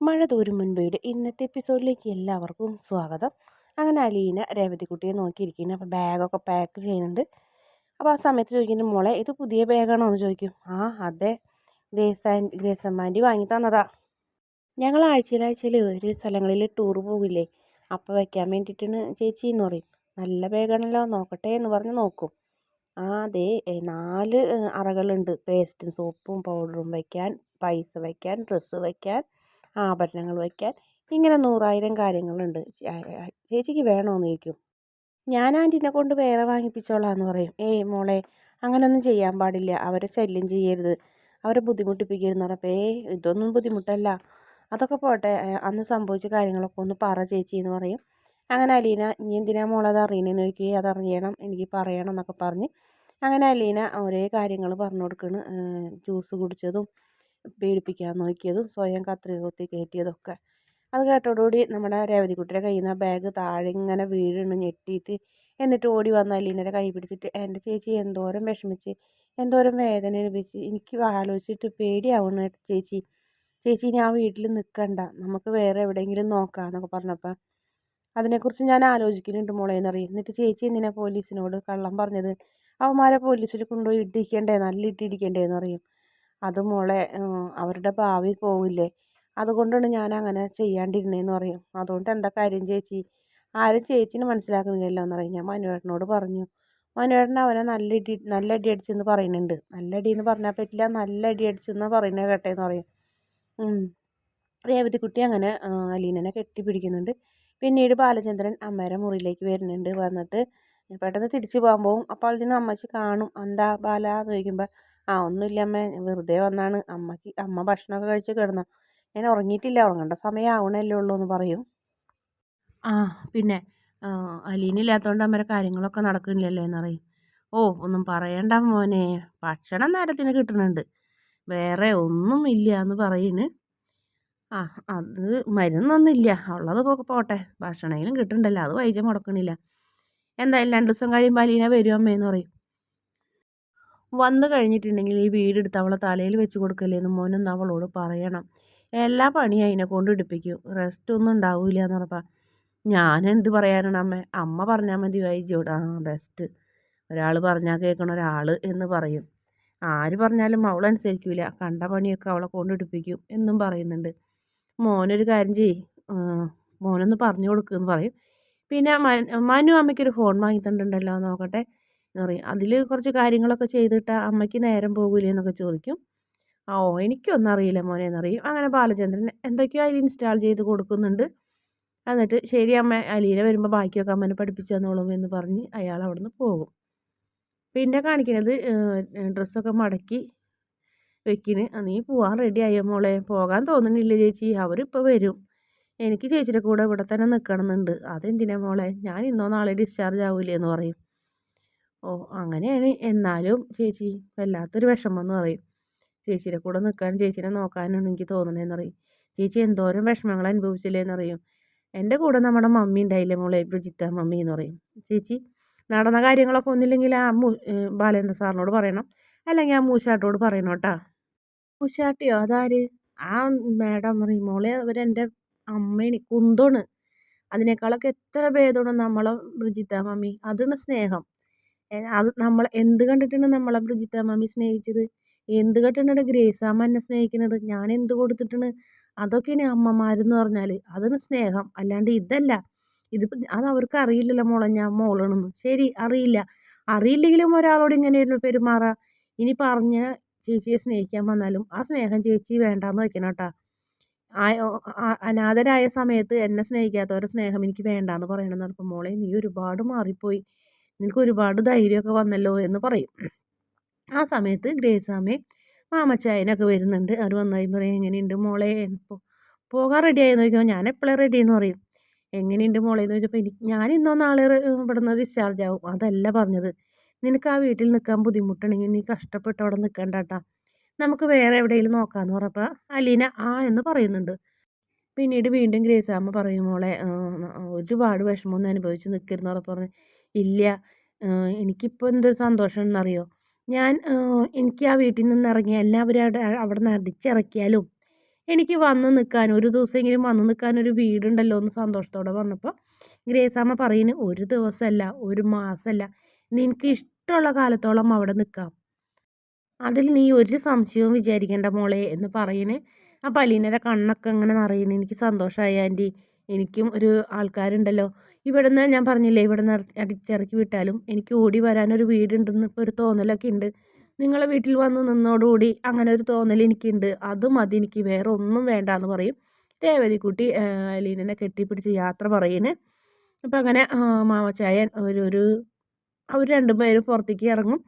മഴ തോരും മുൻപയുടെ ഇന്നത്തെ എപ്പിസോഡിലേക്ക് എല്ലാവർക്കും സ്വാഗതം. അങ്ങനെ അലീന രേവതിക്കുട്ടിയെ നോക്കിയിരിക്കുന്നു. അപ്പോൾ ബാഗൊക്കെ പാക്ക് ചെയ്യുന്നുണ്ട്. അപ്പോൾ ആ സമയത്ത് ചോദിക്കുന്നു മോളെ ഇത് പുതിയ ബാഗാണോ? എന്ന് ചോദിക്കും. ആ അതെ. ഗ്രേസ് ഗ്രേസ് അമ്മാന്റെ വാങ്ങി തന്നതാ. ഞങ്ങൾ ആഴ്ചയിലാഴ്ചയിൽ ഒരു സ്ഥലങ്ങളിൽ ടൂർ പോകില്ലേ? അപ്പോൾ വയ്ക്കാൻ വേണ്ടിയിട്ടാണ് ചേച്ചി എന്ന് പറയും. നല്ല ബാഗാണല്ലോ നോക്കട്ടെ എന്ന് പറഞ്ഞ് നോക്കും. ആ അതെ. നാല് അറകളുണ്ട്. പേസ്റ്റും സോപ്പും പൗഡറും വയ്ക്കാൻ പൈസ വയ്ക്കാൻ ഡ്രസ്സ് വയ്ക്കാൻ ആഭരണങ്ങൾ വയ്ക്കാൻ. ഇങ്ങനെ നൂറായിരം കാര്യങ്ങളുണ്ട്. ചേച്ചിക്ക് വേണമെന്ന് ചോദിക്കും. ഞാൻ ആന്റീനെ കൊണ്ട് വേറെ വാങ്ങിപ്പിച്ചോളാം എന്ന് പറയും. ഏയ് മോളെ അങ്ങനെയൊന്നും ചെയ്യാൻ പാടില്ല. അവരെ ശല്യം ചെയ്യരുത്. അവരെ ബുദ്ധിമുട്ടിപ്പിക്കരുതെന്ന് പറഞ്ഞപ്പോൾ ഏയ് ഇതൊന്നും ബുദ്ധിമുട്ടല്ല. അതൊക്കെ പോട്ടെ. അന്ന് സംഭവിച്ച കാര്യങ്ങളൊക്കെ ഒന്ന് പറ ചേച്ചി എന്ന് പറയും. അങ്ങനെ അലീന ഇനി എന്തിനാ മോളത് അറിയണമെന്ന് ചോദിക്കുകയും അതറിയണം എനിക്ക് പറയണം എന്നൊക്കെ പറഞ്ഞ്. അങ്ങനെ അലീന ഒരേ കാര്യങ്ങൾ പറഞ്ഞു കൊടുക്കണ്. ജ്യൂസ് കുടിച്ചതും പീഡിപ്പിക്കാൻ നോക്കിയതും സ്വയം കത്രിക കുത്തി കയറ്റിയതൊക്കെ. അത് കേട്ടോടുകൂടി നമ്മുടെ രേവതിക്കുട്ടിയുടെ കയ്യിൽ നിന്ന് ആ ബാഗ് താഴെ ഇങ്ങനെ വീഴുന്നു ഞെട്ടിയിട്ട് എന്നിട്ട് ഓടി വന്ന അലീനയുടെ കൈ പിടിച്ചിട്ട് എന്റെ ചേച്ചി എന്തോരം വിഷമിച്ച് എന്തോരം വേദന അനുഭവിച്ച് എനിക്ക് ആലോചിച്ചിട്ട് പേടിയാവണ ചേച്ചി. ചേച്ചി ആ വീട്ടിൽ നിൽക്കണ്ട നമുക്ക് വേറെ എവിടെയെങ്കിലും നോക്കാം എന്നൊക്കെ പറഞ്ഞപ്പോൾ അതിനെക്കുറിച്ച് ഞാൻ ആലോചിക്കുന്നുണ്ട് മോളെ എന്നറിയും എന്നിട്ട് ചേച്ചി എന്തിനാ പോലീസിനോട് കള്ളം പറഞ്ഞത്? അവന്മാരെ പോലീസിൽ കൊണ്ടുപോയി ഇട്ടിരിക്കേണ്ടേ നല്ല ഇട്ടിരിക്കേണ്ടേ എന്നറിയും അത് മോളെ അവരുടെ ഭാവി പോവില്ലേ? അതുകൊണ്ടാണ് ഞാൻ അങ്ങനെ ചെയ്യാണ്ടിരുന്നതെന്ന് പറയും. അതുകൊണ്ട് എന്താ കാര്യം ചേച്ചി? ആരും ചേച്ചിനെ മനസ്സിലാക്കുന്നില്ലല്ലോ എന്ന് പറയും. ഞാൻ മനുവേട്ടനോട് പറഞ്ഞു. മനുവേട്ടൻ അവനെ നല്ല ഇടി നല്ല അടി അടിച്ചെന്ന് പറയുന്നുണ്ട്. നല്ല അടി എന്ന് പറഞ്ഞാൽ പറ്റില്ല. നല്ല അടി അടിച്ചെന്ന് പറയുന്നത് കേട്ടേന്ന് പറയും. രേവതിക്കുട്ടി അങ്ങനെ അലീനനെ കെട്ടിപ്പിടിക്കുന്നുണ്ട്. പിന്നീട് ബാലചന്ദ്രൻ അമ്മേരെ മുറിയിലേക്ക് വരുന്നുണ്ട്. വന്നിട്ട് പെട്ടെന്ന് തിരിച്ചു പോകാൻ പോകും അപ്പോൾ അതിന് അമ്മച്ചി കാണും. എന്താ ബാല എന്ന് ചോദിക്കുമ്പോൾ ആ ഒന്നുമില്ല അമ്മേ. വെറുതെ വന്നാണ് അമ്മയ്ക്ക് അമ്മ ഭക്ഷണമൊക്കെ കഴിച്ച് കിടന്നു. ഞാൻ ഉറങ്ങിയിട്ടില്ല. ഉറങ്ങേണ്ട സമയം ആവണല്ലേ ഉള്ളൂ എന്ന് പറയും. ആ പിന്നെ അലീനില്ലാത്തതുകൊണ്ട് അമ്മയുടെ കാര്യങ്ങളൊക്കെ നടക്കുന്നില്ലല്ലേ എന്ന് പറയും ഓ ഒന്നും പറയണ്ട മോനെ. ഭക്ഷണം നേരത്തിന് കിട്ടുന്നുണ്ട് വേറെ ഒന്നും ഇല്ല എന്ന് പറയുന്നു ആ അത് മരുന്നൊന്നുമില്ല. ഉള്ളത് പോട്ടെ. ഭക്ഷണമെങ്കിലും കിട്ടുന്നുണ്ടല്ലോ അത് വൈദ്യം മുടക്കണില്ല. എന്തായാലും രണ്ട് ദിവസം കഴിയുമ്പോൾ അലീന വരും അമ്മയെന്ന് പറയും. വന്നു കഴിഞ്ഞിട്ടുണ്ടെങ്കിൽ ഈ വീടെടുത്ത് അവളെ തലയിൽ വെച്ച് കൊടുക്കല്ലേന്ന് മോനൊന്ന് അവളോട് പറയണം. എല്ലാ പണിയും അതിനെ കൊണ്ട് എടുപ്പിക്കും. റെസ്റ്റ് ഒന്നും ഉണ്ടാവില്ല എന്ന് പറഞ്ഞപ്പോൾ ഞാൻ എന്ത് പറയാനാണ് അമ്മ? അമ്മ പറഞ്ഞാൽ മതി വൈജിയോട്. ആ ബെസ്റ്റ് ഒരാൾ പറഞ്ഞാൽ കേൾക്കണ ഒരാൾ എന്ന് പറയും. ആര് പറഞ്ഞാലും അവളനുസരിക്കില്ല കണ്ട പണിയൊക്കെ അവളെ കൊണ്ട് എടുപ്പിക്കും എന്നും പറയുന്നുണ്ട്. മോനൊരു കാര്യം ചെയ്യ്. മോനൊന്ന് പറഞ്ഞു കൊടുക്കുമെന്ന് പറയും. പിന്നെ മനു അമ്മയ്ക്കൊരു ഫോൺ വാങ്ങി നോക്കട്ടെ. എന്ന് പറയും. അതിൽ കുറച്ച് കാര്യങ്ങളൊക്കെ ചെയ്തിട്ട് അമ്മയ്ക്ക് നേരം പോകില്ലേ എന്നൊക്കെ ചോദിക്കും. ഓ എനിക്കൊന്നും അറിയില്ല മോനെ എന്നറിയും അങ്ങനെ ബാലചന്ദ്രൻ എന്തൊക്കെയോ അതിൽ ഇൻസ്റ്റാൾ ചെയ്ത് കൊടുക്കുന്നുണ്ട്. എന്നിട്ട് ശരി അമ്മ അലീനെ വരുമ്പോൾ ബാക്കിയൊക്കെ അമ്മനെ പഠിപ്പിച്ചു തന്നോളും എന്ന് പറഞ്ഞ് അയാൾ അവിടുന്ന് പോകും. പിന്നെ കാണിക്കുന്നത് ഡ്രസ്സൊക്കെ മടക്കി വെക്കിന്. നീ പോവാൻ റെഡി ആയോ മോളെ? പോകാൻ തോന്നുന്നില്ല ചേച്ചി. അവരിപ്പോൾ വരും. എനിക്ക് ചേച്ചിയുടെ കൂടെ ഇവിടെ തന്നെ നിൽക്കണമെന്നുണ്ട് അതെന്തിനാ മോളെ? ഞാൻ ഇന്നോ നാളെ ഡിസ്ചാർജ് ആവില്ലേ എന്ന് പറയും. ഓ അങ്ങനെയാണ്. എന്നാലും ചേച്ചി വല്ലാത്തൊരു വിഷമം എന്ന് പറയും. ചേച്ചിയുടെ കൂടെ നിൽക്കാൻ ചേച്ചിനെ നോക്കാനാണ് എനിക്ക് തോന്നണേന്ന് പറയും. ചേച്ചി എന്തോരം വിഷമങ്ങൾ അനുഭവിച്ചില്ലേന്ന് പറയും എന്റെ കൂടെ നമ്മുടെ മമ്മി ഉണ്ടായില്ലേ മോളെ? ബ്രിജിത്ത മമ്മി എന്ന് പറയും. ചേച്ചി നടന്ന കാര്യങ്ങളൊക്കെ ഒന്നില്ലെങ്കിൽ ആ മൂ ബാലേന്ദ്ര സാറിനോട് പറയണം. അല്ലെങ്കിൽ ആ മൂശാട്ടോട് പറയണം കേട്ടാ. മൂശാട്ടിയോ? അതാര്? ആ മാഡം എന്ന് പറയും. മോളെ അവരെന്റെ അമ്മേണി കുന്തോണ്. അതിനേക്കാളൊക്കെ എത്ര ഭേദമാണ് നമ്മളെ ബ്രിജിത്ത മമ്മി. അതാണ് സ്നേഹം. അത് നമ്മൾ എന്ത് കണ്ടിട്ടാണ് നമ്മളെ ബ്രിജിത്ത മാമി സ്നേഹിച്ചത്? എന്ത് കണ്ടിട്ടാണ് ഗ്രേസ് അമ്മ എന്നെ സ്നേഹിക്കുന്നത് ഞാൻ എന്ത് കൊടുത്തിട്ടാണ്? അതൊക്കെയാണ് അമ്മമാരെന്ന് പറഞ്ഞാൽ അതാണ് സ്നേഹം. അല്ലാണ്ട് ഇതല്ല. ഇതിപ്പോൾ അത് അവർക്ക് അറിയില്ലല്ലോ മോളെ ഞാൻ മോളാണെന്ന്. ശരി അറിയില്ല. അറിയില്ലെങ്കിലും ഒരാളോട് ഇങ്ങനെയായിരുന്നു പെരുമാറുക ഇനി പറഞ്ഞ ചേച്ചിയെ സ്നേഹിക്കാൻ വന്നാലും ആ സ്നേഹം ചേച്ചി വേണ്ടാന്ന് വെക്കണം കേട്ടോ. അനാഥരായ സമയത്ത് എന്നെ സ്നേഹിക്കാത്തവരുടെ സ്നേഹം എനിക്ക് വേണ്ടാന്ന് പറയണമെന്ന് പറഞ്ഞപ്പോൾ മോളെ നീ ഒരുപാട് മാറിപ്പോയി. നിനക്ക് ഒരുപാട് ധൈര്യമൊക്കെ വന്നല്ലോ എന്ന് പറയും. ആ സമയത്ത് ഗ്രേസാമേ മാമച്ചായനൊക്കെ വരുന്നുണ്ട്. അവർ വന്നായി പറയും എങ്ങനെയുണ്ട് മോളെ? പോകാൻ റെഡിയായെന്ന് ചോദിക്കുമ്പോൾ ഞാൻ എപ്പോഴും റെഡി എന്ന് പറയും. എങ്ങനെയുണ്ട് മോളെ? എന്ന് ചോദിച്ചപ്പോൾ എനിക്ക് ഞാൻ ഇന്നോ നാളെ ഇവിടെ നിന്ന് ഡിസ്ചാർജ് ആവും. അതല്ല പറഞ്ഞത്. നിനക്ക് ആ വീട്ടിൽ നിൽക്കാൻ ബുദ്ധിമുട്ടുണ്ടെങ്കിൽ നീ കഷ്ടപ്പെട്ട് അവിടെ നിൽക്കണ്ട കേട്ടാ നമുക്ക് വേറെ എവിടെയെങ്കിലും നോക്കാമെന്ന് പറഞ്ഞപ്പോൾ അലീന ആ എന്ന് പറയുന്നുണ്ട്. പിന്നീട് വീണ്ടും ഗ്രേസാമ്മ പറയും മോളെ ഒരുപാട് വിഷമമൊന്നും അനുഭവിച്ച് നിൽക്കരുതെന്ന് പറഞ്ഞു ഇല്ല. എനിക്കിപ്പോൾ എന്തൊരു സന്തോഷം എന്നറിയോ ഞാൻ എനിക്ക് ആ വീട്ടിൽ നിന്ന് ഇറങ്ങി എല്ലാവരും അവിടെ അവിടെ നിന്ന് അടിച്ചിറക്കിയാലും എനിക്ക് വന്ന് നിൽക്കാൻ ഒരു ദിവസമെങ്കിലും വന്ന് നിൽക്കാൻ ഒരു വീടുണ്ടല്ലോ എന്ന് സന്തോഷത്തോടെ പറഞ്ഞപ്പോൾ ഗ്രേസാമ്മ പറയുന്നു ഒരു ദിവസമല്ല ഒരു മാസമല്ല നിനക്ക് ഇഷ്ടമുള്ള കാലത്തോളം അവിടെ നിൽക്കാം അതിൽ നീ ഒരു സംശയവും വിചാരിക്കേണ്ട മോളെ എന്ന് പറയുന്നു ആ പലീനയുടെ കണ്ണൊക്കെ അങ്ങനെ നിറയുന്നു എനിക്ക് സന്തോഷമായി ആന്റി. എനിക്കും ഒരു ആൾക്കാരുണ്ടല്ലോ. ഇവിടുന്ന് ഞാൻ പറഞ്ഞില്ലേ ഇവിടുന്ന് അടിച്ചിറക്കി വിട്ടാലും എനിക്ക് ഓടി വരാനൊരു വീടുണ്ടെന്ന് ഇപ്പോൾ ഒരു തോന്നലൊക്കെ ഉണ്ട് നിങ്ങളെ വീട്ടിൽ വന്ന് നിന്നോടുകൂടി അങ്ങനെ ഒരു തോന്നൽ എനിക്കുണ്ട്. അത് മതി എനിക്ക് വേറെ ഒന്നും വേണ്ട എന്ന് പറയും രേവതിക്കുട്ടി അലീനനെ കെട്ടിപ്പിടിച്ച് യാത്ര പറയുന്നത് അപ്പം അങ്ങനെ മാമച്ചായൻ ഒരു ഒരു അവർ രണ്ടുപേരും പുറത്തേക്ക് ഇറങ്ങും.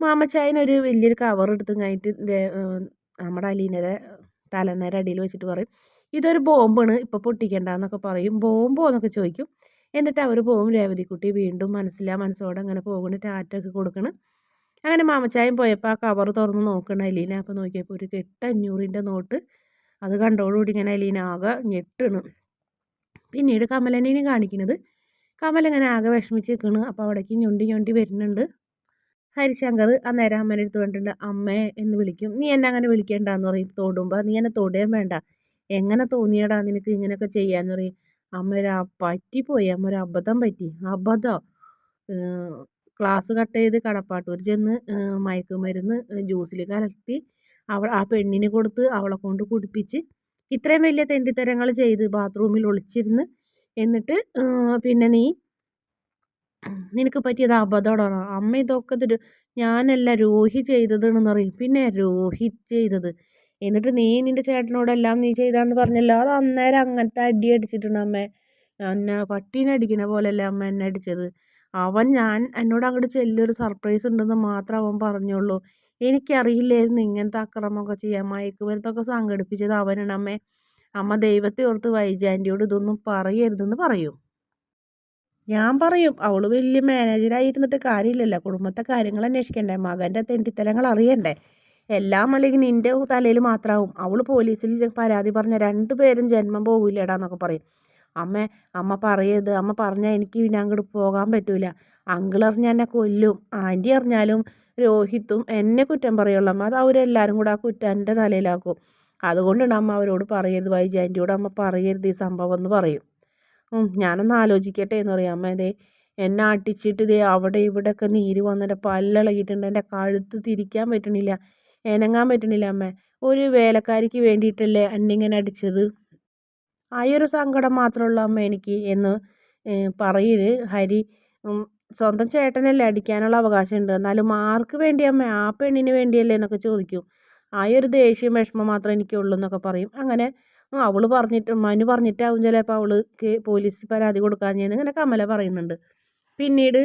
മാമച്ചായൻ ഒരു വലിയൊരു കവർ എടുത്ത് കഴിഞ്ഞിട്ട് നമ്മുടെ അലീനരെ തലനേരെ അടിയിൽ വെച്ചിട്ട് പറയും. ഇതൊരു ബോംബാണ് ഇപ്പോൾ പൊട്ടിക്കണ്ടെന്നൊക്കെ പറയും. ബോംബോ? എന്നൊക്കെ ചോദിക്കും. എന്നിട്ട് അവർ പോകും രേവതിക്കുട്ടി വീണ്ടും മനസ്സില്ല മനസ്സോടെ അങ്ങനെ പോകുന്നു. ടാറ്റൊക്കെ കൊടുക്കണം. അങ്ങനെ മാമച്ചായം പോയപ്പോൾ ആ കവർ തുറന്ന് നോക്കണം അലീന. അപ്പോൾ നോക്കിയപ്പോൾ ഒരു കെട്ട് അഞ്ഞൂറിന്റെ നോട്ട്. അത് കണ്ടോടുകൂടി ഇങ്ങനെ അലീന ആകെ ഞെട്ടണ്. പിന്നീട് കമലനെയും കാണിക്കുന്നത് കമൽ ഇങ്ങനെ ആകെ വിഷമിച്ച് നിൽക്കണ് അപ്പോൾ അവിടേക്ക് ഞൊണ്ടി ഞൊണ്ടി വരുന്നുണ്ട്. ഹരിശങ്കർ അന്നേരം അമ്മേനെ എടുത്ത് കണ്ടിട്ടുണ്ട് അമ്മേ എന്ന് വിളിക്കും. നീ എന്നെ അങ്ങനെ വിളിക്കേണ്ടെന്ന് പറയും. തോടുമ്പോൾ നീ എന്നെ തൊടുകയും വേണ്ട. എങ്ങനെ തോന്നിയടാ നിനക്ക് ഇങ്ങനെയൊക്കെ ചെയ്യാമെന്ന് പറയും. അമ്മ ഒരു പറ്റിപ്പോയി അമ്മ ഒരു അബദ്ധം പറ്റി. അബദ്ധം. ക്ലാസ് കട്ട് ചെയ്ത് കടപ്പാട്ടൂർ ചെന്ന് മയക്കുമരുന്ന് ജ്യൂസിൽ കലർത്തി അവൾ ആ പെണ്ണിന് കൊടുത്ത് അവളെ കൊണ്ട് കുടിപ്പിച്ച് ഇത്രയും വലിയ തെണ്ടിത്തരങ്ങൾ ചെയ്ത് ബാത്റൂമിൽ ഒളിച്ചിരുന്ന് എന്നിട്ട് പിന്നെ നീ നിനക്ക് പറ്റിയത് അബദ്ധമാണ്? അമ്മ ഇതൊക്കെ ഞാനല്ല രോഹി ചെയ്തതെന്ന് പറയും പിന്നെ രോഹിത് ചെയ്തത്? എന്നിട്ട് നീ നിന്റെ ചേട്ടനോടെല്ലാം നീ ചെയ്താന്ന് പറഞ്ഞല്ലോ. അത് അന്നേരം അങ്ങനത്തെ അടി അടിച്ചിട്ടുണ്ട് അമ്മ. എന്നെ പട്ടീനെ അടിക്കുന്ന പോലെയല്ലേ അമ്മ എന്നെ അടിച്ചത്. അവൻ ഞാൻ എന്നോട് അങ്ങോട്ട് ചെല്ലൊരു സർപ്രൈസ് ഉണ്ടെന്ന് മാത്രം അവൻ പറഞ്ഞുള്ളൂ. എനിക്കറിയില്ലായിരുന്നു ഇങ്ങനത്തെ അക്രമമൊക്കെ ചെയ്യാൻ. മയക്കുമരുന്നൊക്കെ സംഘടിപ്പിച്ചത് അവനാണ് അമ്മേ. അമ്മ ദൈവത്തെ ഓർത്ത് വൈജാന്റിയോട് ഇതൊന്നും പറയരുതെന്ന് പറയും. ഞാൻ പറയും അവൾ വലിയ മാനേജറായിരുന്നിട്ട് കാര്യമില്ലല്ലോ. കുടുംബത്തെ കാര്യങ്ങൾ അന്വേഷിക്കണ്ടേ? മകന്റെ തെണ്ടിത്തരങ്ങൾ അറിയണ്ടേ? എല്ലാം അല്ലെങ്കിൽ നിന്റെ തലയിൽ മാത്രമാവും അവൾ പോലീസിൽ പരാതി പറഞ്ഞ രണ്ടുപേരും ജന്മം പോകില്ലടാ എന്നൊക്കെ പറയും. അമ്മ അമ്മ പറയത് അമ്മ പറഞ്ഞാൽ എനിക്ക് പിന്നെ അങ്ങോട്ട് പോകാൻ പറ്റൂല. അങ്കിൾ അറിഞ്ഞാൽ എന്നെ കൊല്ലും. ആന്റി അറിഞ്ഞാലും രോഹിത്തും എന്നെ കുറ്റം പറയുള്ളൂ. അമ്മ അത് അവരെല്ലാവരും കൂടെ ആ കുറ്റം എന്റെ തലയിലാക്കും. അതുകൊണ്ടാണ് അമ്മ അവരോട് പറയരുത്. വൈജി ആന്റിയോട് അമ്മ പറയരുത് ഈ സംഭവം എന്ന് പറയും. ഞാനൊന്ന് ആലോചിക്കട്ടെ എന്ന് പറയും. അമ്മ ഇതേ എന്നെ അടിച്ചിട്ട് ഇതേ അവിടെ ഇവിടെയൊക്കെ നീര് വന്നിട്ട് പല്ലിളകിയിട്ടുണ്ട്. എന്റെ കഴുത്ത് തിരിക്കാൻ പറ്റണില്ല. എനങ്ങാൻ പറ്റണില്ല അമ്മ. ഒരു വേലക്കാരിക്ക് വേണ്ടിയിട്ടല്ലേ അന്നിങ്ങനെ അടിച്ചത്? ആ ഒരു സങ്കടം മാത്രമുള്ള അമ്മ എനിക്ക് എന്ന് പറയൽ. ഹരി സ്വന്തം ചേട്ടനല്ലേ അടിക്കാനുള്ള അവകാശമുണ്ട്. എന്നാലും ആർക്ക് വേണ്ടി അമ്മ? ആ പെണ്ണിന് വേണ്ടിയല്ലേ എന്നൊക്കെ ചോദിക്കും. ആ ഒരു ദേഷ്യം വിഷമം മാത്രമേ എനിക്കുള്ളൂ എന്നൊക്കെ പറയും. അങ്ങനെ അവൾ പറഞ്ഞിട്ട് മനു പറഞ്ഞിട്ടാവും ചിലപ്പോൾ അവൾക്ക് പോലീസിൽ പരാതി കൊടുക്കാൻ ഇങ്ങനെ കമല പറയുന്നുണ്ട്. പിന്നീട്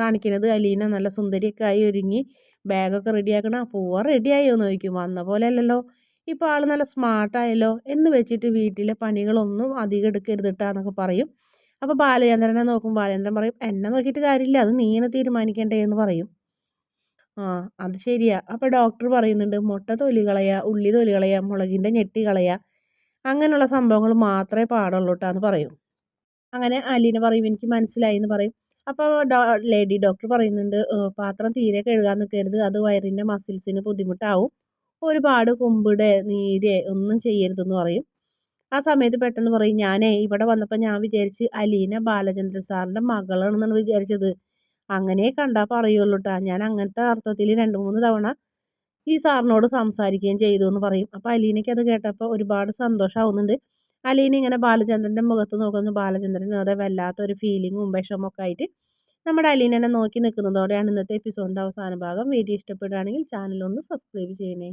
കാണിക്കുന്നത് അലീന നല്ല സുന്ദരിയൊക്കെ ആയി ഒരുങ്ങി. ബാഗൊക്കെ റെഡിയാക്കണം പൂവ റെഡിയായോ എന്ന് ചോദിക്കും. വന്ന പോലെ അല്ലല്ലോ ഇപ്പോൾ ആൾ നല്ല സ്മാർട്ടായല്ലോ എന്ന് വെച്ചിട്ട് വീട്ടിലെ പണികളൊന്നും അധികം എടുക്കരുതിട്ടാന്നൊക്കെ പറയും. അപ്പോൾ ബാലചന്ദ്രനെ നോക്കും. ബാലചന്ദ്രൻ പറയും എന്നെ നോക്കിയിട്ട് കാര്യമില്ല. അത് നീനെ തീരുമാനിക്കണ്ടേ എന്ന് പറയും. ആ അത് ശരിയാ. അപ്പോൾ ഡോക്ടർ പറയുന്നുണ്ട് മുട്ട തൊലി കളയുക ഉള്ളി തൊലി കളയുക മുളകിന്റെ ഞെട്ടി കളയുക അങ്ങനെയുള്ള സംഭവങ്ങൾ മാത്രമേ പാടുള്ളൂ എന്ന് പറയും. അങ്ങനെ അലീന പറയും എനിക്ക് മനസ്സിലായി എന്ന് പറയും. അപ്പോൾ ലേഡി ഡോക്ടർ പറയുന്നുണ്ട് പാത്രം തീരെ കഴുകാൻ നിൽക്കരുത്. അത് വയറിന്റെ മസിൽസിന് ബുദ്ധിമുട്ടാവും. ഒരുപാട് കുമ്പിടെ നീര് ഒന്നും ചെയ്യരുതെന്ന് പറയും. ആ സമയത്ത് പെട്ടെന്ന് പറയും ഞാനേ ഇവിടെ വന്നപ്പോൾ ഞാൻ വിചാരിച്ച് അലീന ബാലചന്ദ്രൻ സാറിന്റെ മകളാണെന്നാണ് വിചാരിച്ചത്. അങ്ങനെ കണ്ടാൽ പറയുള്ളൂ കേട്ടോ ഞാൻ അങ്ങനത്തെ അർത്ഥത്തിൽ രണ്ട് മൂന്ന് തവണ ഈ സാറിനോട് സംസാരിക്കുകയും ചെയ്തു എന്ന് പറയും. അപ്പോൾ അലീനയ്ക്ക് അത് കേട്ടപ്പോൾ ഒരുപാട് സന്തോഷമാവുന്നുണ്ട് അലീന ഇങ്ങനെ ബാലചന്ദ്രന്റെ മുഖത്ത് നോക്കുന്നു ബാലചന്ദ്രൻ അതെ വല്ലാത്തൊരു ഫീലിങ്ങും വിഷമൊക്കെ ആയിട്ട് നമ്മുടെ അലീനനെ നോക്കി നിൽക്കുന്നതോടെയാണ് ഇന്നത്തെ എപ്പിസോഡിന്റെ അവസാന ഭാഗം. വീഡിയോ ഇഷ്ടപ്പെടുകയാണെങ്കിൽ ചാനൽ ഒന്ന് സബ്സ്ക്രൈബ് ചെയ്യണേ.